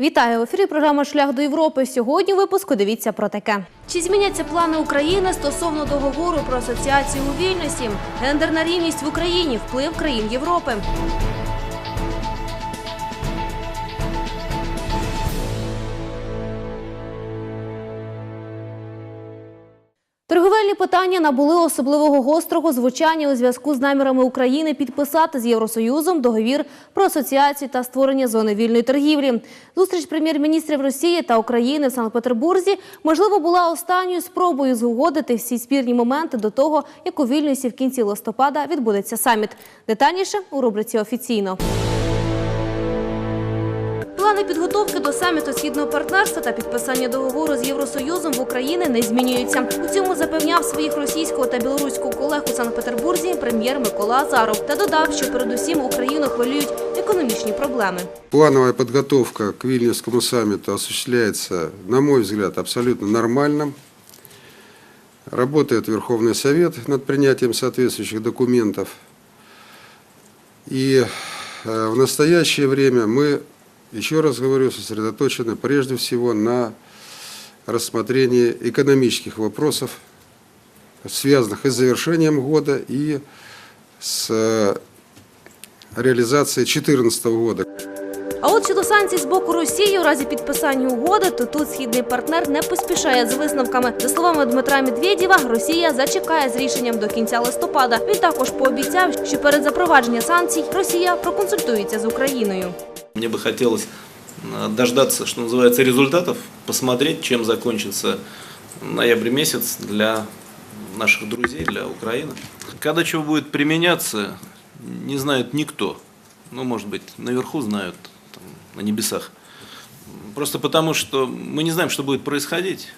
Вітаю в ефірі. Програма Шлях до Європи. Сьогодні випуску дивіться про таке. Чи зміняться плани України стосовно договору про асоціацію у вільності? Гендерна рівність в Україні, вплив країн Європи. Питання набули особливого гострого звучання у зв'язку з намірами України підписати з Євросоюзом договір про асоціацію та створення зони вільної торгівлі. Зустріч прем'єр-міністрів Росії та України в Санкт-Петербурзі можливо була останньою спробою згодити всі спірні моменти до того, як у Вільнюсі в кінці листопада відбудеться саміт. Детальніше у рубриці офіційно. Плани підготовки до саміту східного партнерства та підписання договору з Євросоюзом в Україні не змінюються. У цьому запевняв своїх російського та білоруського колег у Санкт-Петербурзі прем'єр Микола Азаров та додав, що передусім Україну хвилюють економічні проблеми. Плановая подготовка к Вильнюсскому саммиту осуществляется, на мой взгляд, абсолютно нормально. Работает Верховный Совет над принятием соответствующих документов. И э, в настоящее время мы, еще раз говорю, сосредоточены прежде всего на рассмотрении экономических вопросов, связанных и с завершением года, и с э, реализацией 2014 года. А от щодо санкцій з боку Росії у разі підписання угоди, то тут східний партнер не поспішає з висновками. За словами Дмитра Медведєва, Росія зачекає з рішенням до кінця листопада. Він також пообіцяв, що перед запровадженням санкцій Росія проконсультується з Україною. Мне бы хотелось э, дождаться, что называется, результатов, посмотреть, чем закончится ноябрь месяц для наших друзей, для Украины. Когда чего будет применяться, не знает никто. Ну, может быть, наверху знают, там, на небесах. Просто потому, что мы не знаем, что будет происходить.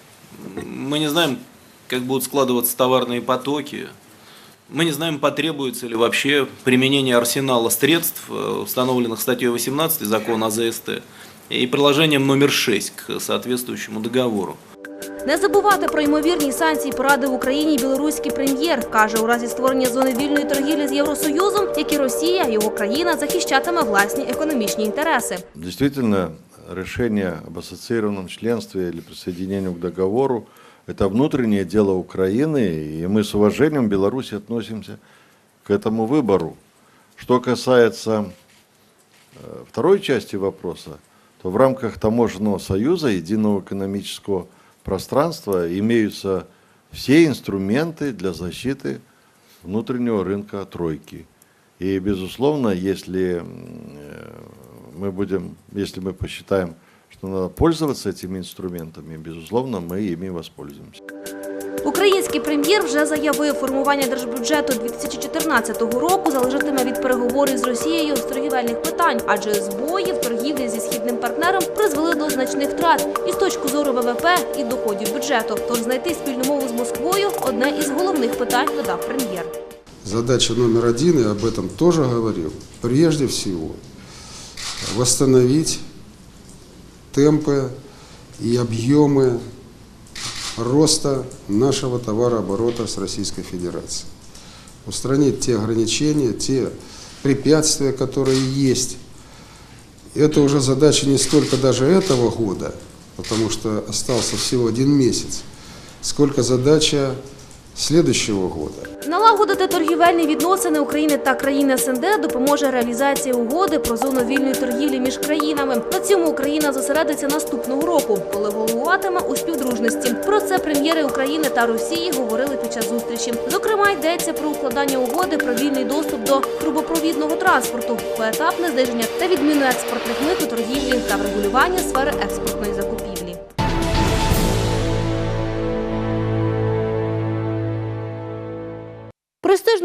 Мы не знаем, как будут складываться товарные потоки. Мы не знаем, потребуется ли вообще применение арсенала средств, э, установленных статьей 18 закона о ЗСТ, и приложением номер 6 к соответствующему договору. Не забувати про ймовірні санкції порадив Україні білоруський прем'єр. Каже, у разі створення зони вільної торгівлі з Євросоюзом, як і Росія, його країна захищатиме власні економічні інтереси. Действительно, решение об ассоциированном членстве или присоединению к договору – это внутреннее дело Украины, и мы с уважением в Беларуси относимся к этому выбору. Что касается э, второй части вопроса, то в рамках таможенного союза, единого экономического пространства имеются все инструменты для защиты внутреннего рынка тройки. И, безусловно, если м, э, мы будем, если мы посчитаем, что надо пользоваться этими инструментами, безусловно, мы ими воспользуемся. Український прем'єр вже заявив, формування держбюджету 2014 року залежатиме від переговорів з Росією з торгівельних питань, адже збої в торгівлі зі східним партнером призвели до значних втрат і з точки зору ВВП, і доходів бюджету. Тож знайти спільну мову з Москвою одне із головних питань, додав прем'єр. Задача номер один, и об этом тоже говорил, прежде всего восстановить темпы и объемы роста нашего товарооборота с Российской Федерацией. Устранить те ограничения, те препятствия, которые есть. Это уже задача не столько даже этого года, потому что остался всего один месяц, сколько задача следующего года. Налагодити торгівельні відносини України та країн СНД допоможе реалізація угоди про зону вільної торгівлі між країнами. На цьому Україна зосередиться наступного року, коли головуватиме у співдружності. Про це прем'єри України та Росії говорили під час зустрічі. Зокрема, йдеться про укладання угоди про вільний доступ до трубопровідного транспорту, поетапне зниження та відміну експортних мит у торгівлі та врегулювання сфери експортної закупівлі.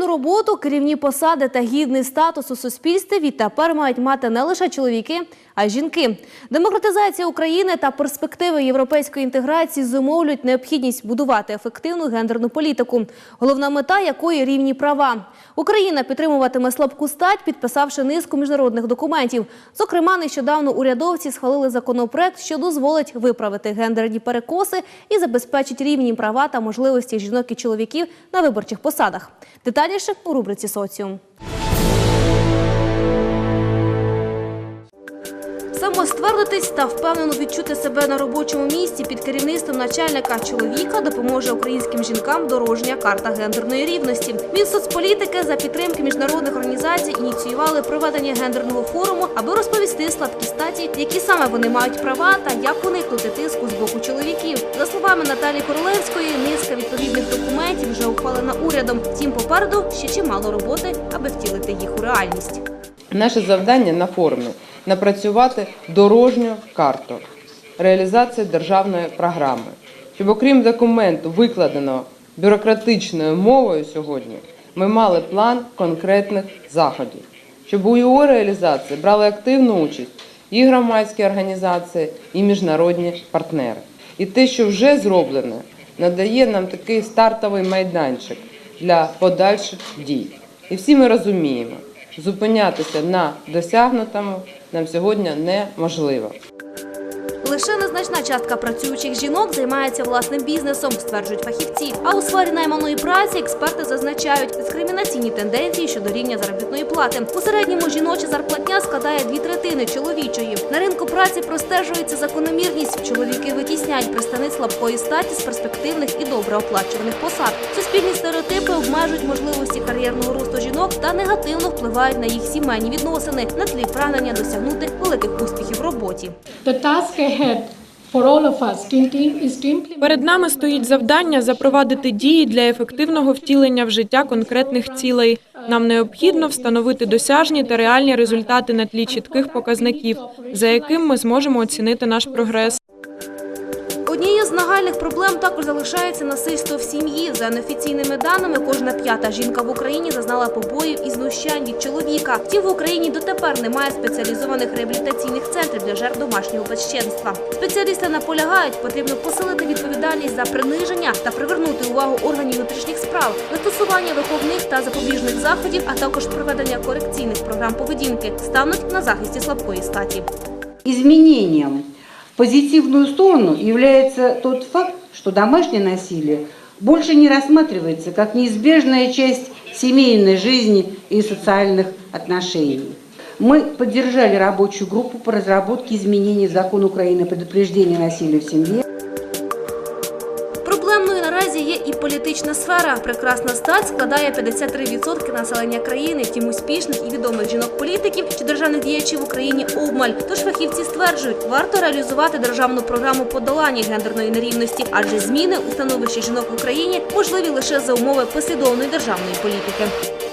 Роботу, керівні посади та гідний статус у суспільстві відтепер мають мати не лише чоловіки, а жінки. Демократизація України та перспективи європейської інтеграції зумовлюють необхідність будувати ефективну гендерну політику, головна мета якої рівні права. Україна підтримуватиме слабку стать, підписавши низку міжнародних документів. Зокрема, нещодавно урядовці схвалили законопроект, що дозволить виправити гендерні перекоси і забезпечить рівні права та можливості жінок і чоловіків на виборчих посадах. Детальніше у рубриці Соціум. Самоствердитись та впевнено відчути себе на робочому місці під керівництвом начальника чоловіка допоможе українським жінкам дорожня карта гендерної рівності. Мінсоцполітики за підтримки міжнародних організацій ініціювали проведення гендерного форуму, аби розповісти слабкі статі, які саме вони мають права та як уникнути тиску з боку чоловіків. За словами Наталії Королевської, низка відповідних документів вже ухвалена урядом. Втім, попереду ще чимало роботи, аби втілити їх у реальність. Наше завдання на форумі напрацювати дорожню карту реалізації державної програми, щоб окрім документу, викладеного бюрократичною мовою сьогодні, ми мали план конкретних заходів, щоб у його реалізації брали активну участь і громадські організації, і міжнародні партнери. І те, що вже зроблено, надає нам такий стартовий майданчик для подальших дій. І всі ми розуміємо, зупинятися на досягнутому нам сьогодні неможливо. Лише незначна частка працюючих жінок займається власним бізнесом, стверджують фахівці. А у сфері найманої праці експерти зазначають дискримінаційні тенденції щодо рівня заробітної плати. У середньому жіноча зарплатня складає дві третини чоловічої. На ринку праці простежується закономірність. Чоловіки витісняють представниць слабкої статі з перспективних і добре оплачуваних посад. Суспільні стереотипи обмежують можливості кар'єрного росту жінок та негативно впливають на їх сімейні відносини на тлі прагнення досягнути великих успіхів в роботі. Перед нами стоїть завдання запровадити дії для ефективного втілення в життя конкретних цілей. Нам необхідно встановити досяжні та реальні результати на тлі чітких показників, за яким ми зможемо оцінити наш прогрес. Однією з нагальних проблем також залишається насильство в сім'ї. За неофіційними даними, кожна п'ята жінка в Україні зазнала побоїв і знущань від чоловіка. Втім, в Україні дотепер немає спеціалізованих реабілітаційних центрів для жертв домашнього безчинства. Спеціалісти наполягають, потрібно посилити відповідальність за приниження та привернути увагу органів внутрішніх справ, застосування виховних та запобіжних заходів, а також проведення корекційних програм поведінки стануть на захисті слабкої статі. Изменением в позитивную сторону является тот факт, что домашнее насилие больше не рассматривается как неизбежная часть семейной жизни и социальных отношений. Мы поддержали рабочую группу по разработке изменений в закон Украины о предупреждении насилия в семье. І політична сфера. Прекрасна стать складає 53% населення країни. Втім, успішних і відомих жінок-політиків чи державних діячів в Україні обмаль. Тож фахівці стверджують, варто реалізувати державну програму подолання гендерної нерівності, адже зміни у становищі жінок в Україні можливі лише за умови послідовної державної політики.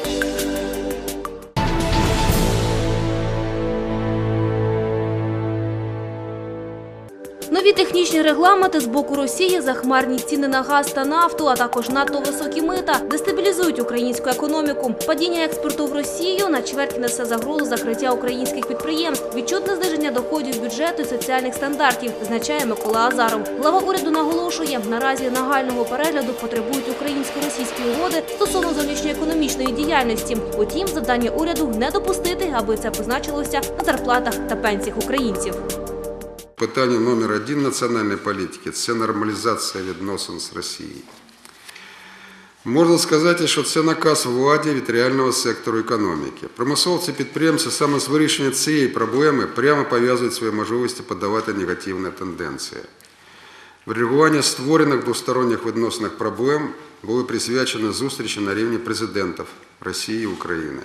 Технічні регламенти з боку Росії, захмарні ціни на газ та нафту, а також надто високі мита дестабілізують українську економіку. Падіння експорту в Росію на чверть несе загрозу закриття українських підприємств, відчутне зниження доходів бюджету і соціальних стандартів, зазначає Микола Азаров. Глава уряду наголошує, наразі нагального перегляду потребують українсько-російські угоди стосовно зовнішньоекономічної діяльності. Утім, завдання уряду не допустити, аби це позначилося на зарплатах та пенсіях українців. Питання номер один національної політики – це нормалізація відносин з Росією. Можна сказати, що це наказ владі від реального сектору економіки. Промисловці підприємці саме з вирішення цієї проблеми прямо пов'язують свої можливості подавати негативні тенденції. Врегулювання створених двосторонніх відносинах проблем були присвячені зустрічі на рівні президентів Росії і України.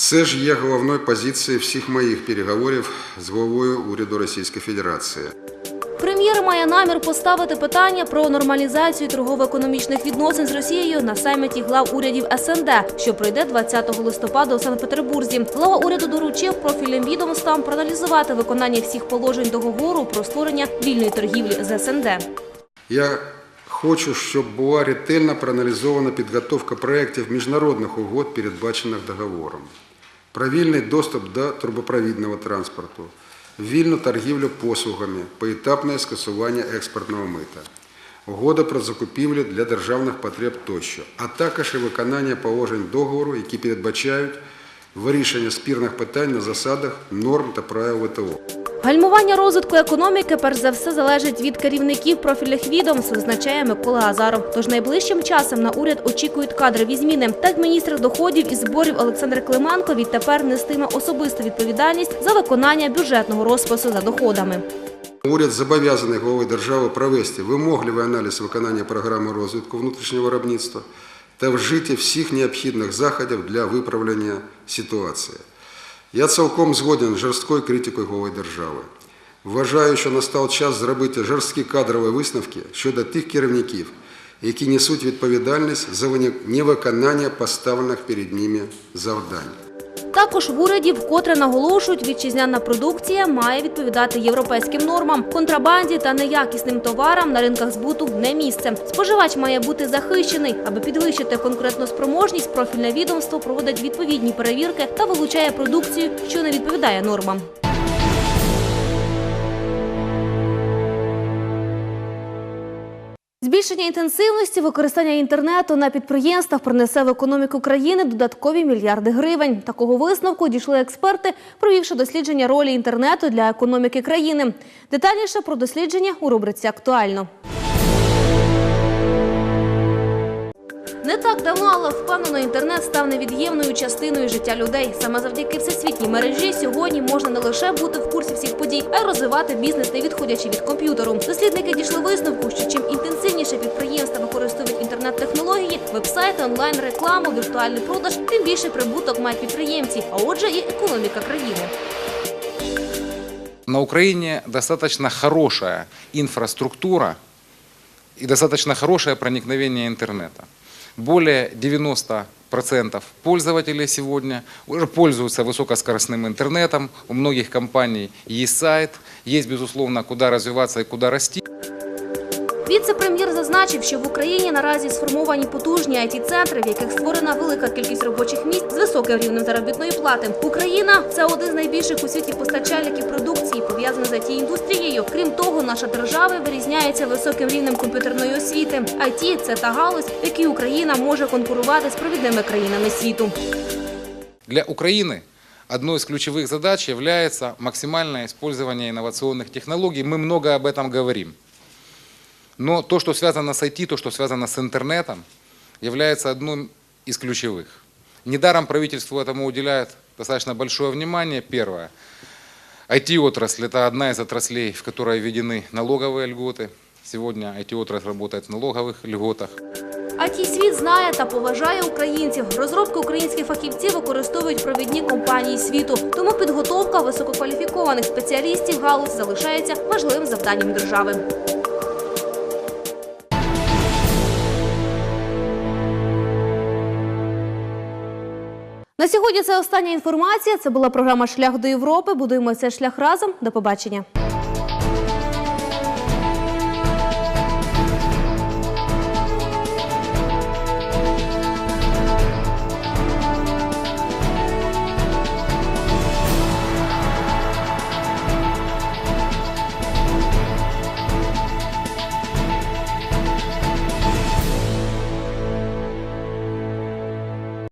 Це ж є головною позицією всіх моїх переговорів з головою уряду Російської Федерації. Прем'єр має намір поставити питання про нормалізацію торгово-економічних відносин з Росією на саміті глав урядів СНД, що пройде 20 листопада у Санкт-Петербурзі. Глава уряду доручив профільним відомствам проаналізувати виконання всіх положень договору про створення вільної торгівлі з СНД. Я хочу, щоб була ретельно проаналізована підготовка проєктів міжнародних угод, передбачених договором, про доступ до трубопровідного транспорту, вільну торгівлю послугами, поетапне скасування експортного мита, угода про закупівлю для державних потреб тощо, а також і виконання положень договору, які передбачають вирішення спірних питань на засадах норм та правил ВТО. Гальмування розвитку економіки перш за все залежить від керівників профільних відомств, визначає Микола Азаров. Тож найближчим часом на уряд очікують кадрові зміни. Так міністр доходів і зборів Олександр Клименко відтепер нестиме особисту відповідальність за виконання бюджетного розпису за доходами. Уряд зобов'язаний головою держави провести вимогливий аналіз виконання програми розвитку внутрішнього виробництва та вжиття всіх необхідних заходів для виправлення ситуації. Я цілком згоден з жорсткою критикою голови держави. Вважаю, що настав час зробити жорсткі кадрові висновки щодо тих керівників, які несуть відповідальність за невиконання поставлених перед ними завдань. Також в уряді вкотре наголошують, вітчизняна продукція має відповідати європейським нормам. Контрабанді та неякісним товарам на ринках збуту не місце. Споживач має бути захищений, аби підвищити конкретну спроможність. Профільне відомство проводить відповідні перевірки та вилучає продукцію, що не відповідає нормам. Збільшення інтенсивності використання інтернету на підприємствах принесе в економіку країни додаткові мільярди гривень. Такого висновку дійшли експерти, провівши дослідження ролі інтернету для економіки країни. Детальніше про дослідження у рубриці Актуально. Не так давно, але впевнено, інтернет став невід'ємною частиною життя людей. Саме завдяки всесвітній мережі сьогодні можна не лише бути в курсі всіх подій, а й розвивати бізнес, не відходячи від комп'ютеру. Дослідники дійшли висновку, що чим інтенсивніше підприємства використовують інтернет-технології, вебсайти, онлайн-рекламу, віртуальний продаж, тим більше прибуток мають підприємці, а отже, і економіка країни. На Украине достаточно хорошая инфраструктура и достаточно хорошее проникновение интернета. Более 90% пользователей сегодня уже пользуются высокоскоростным интернетом. У многих компаний есть сайт, есть, безусловно, куда развиваться и куда расти. Віце-прем'єр зазначив, що в Україні наразі сформовані потужні it центри в яких створена велика кількість робочих місць з високим рівнем заробітної плати. Україна це один з найбільших у світі постачальників продукції, пов'язаний з it індустрією. Крім того, наша держава вирізняється високим рівнем комп'ютерної освіти. IT – це та галузь, в якій Україна може конкурувати з провідними країнами світу. Для Украины одной из ключевых задач является максимальное использование инновационных технологий. Мы много об этом говорим. Но то, что связано с IT, то, что связано с интернетом, является одним из ключевых. Недаром правительство этому уделяет достаточно большое внимание. Первое. IT-отрасль – это одна из отраслей, в которой введены налоговые льготы. Сегодня IT-отрасль работает в налоговых льготах. it світ знає та поважає українців. Розробки українських фахівців використовують провідні компанії світу. Тому підготовка висококваліфікованих спеціалістів галузь залишається важливим завданням держави. На сьогодні це остання інформація. Це була програма Шлях до Європи. Будуємо цей шлях разом. До побачення.